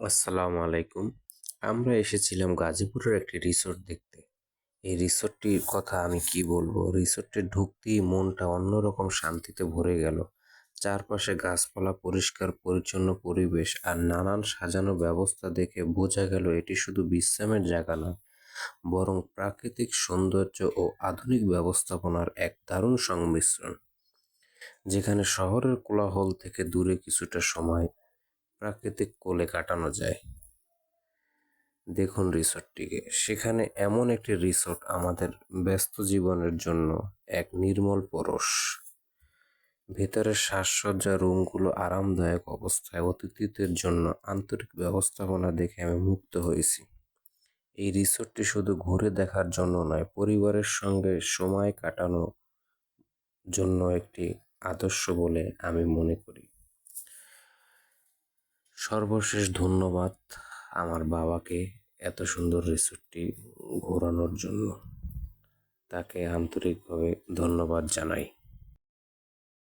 আসসালামু আলাইকুম। আমরা এসেছিলাম গাজীপুরের একটি রিসোর্ট দেখতে। এই রিসোর্টটির কথা আমি কি বলব? রিসোর্টে ঢুকতেই মনটা অন্যরকম শান্তিতে ভরে গেল। চারপাশে গাছপালা, পরিষ্কার, পরিচ্ছন্ন পরিবেশ আর নানান সাজানো ব্যবস্থা দেখে বোঝা গেল এটি শুধু বিশ্রামের জায়গা নয়, বরং প্রাকৃতিক সৌন্দর্য ও আধুনিক ব্যবস্থাপনার এক দারুণ সংমিশ্রণ, যেখানে শহরের কোলাহল থেকে দূরে কিছুটা সময় প্রাকৃতিক কোলে কাটানো যায়। দেখুন রিসোর্টটিকে। সেখানে এমন একটি রিসোর্ট আমাদের ব্যস্ত জীবনের জন্য এক নির্মল পরশ। ভেতরের সাজসজ্জা রুমগুলো আরামদায়ক অবস্থায় অতিথিদের জন্য আন্তরিক ব্যবস্থাপনা দেখে আমি মুগ্ধ হয়েছি। এই রিসোর্টটি শুধু ঘুরে দেখার জন্য নয়, পরিবারের সঙ্গে সময় কাটানোর জন্য একটি আদর্শ বলে আমি মনে করি। সর্বশেষ ধন্যবাদ আমার বাবাকে এত সুন্দর রিসোর্টটি ঘোরানোর জন্য। তাকে আন্তরিকভাবে ধন্যবাদ জানাই।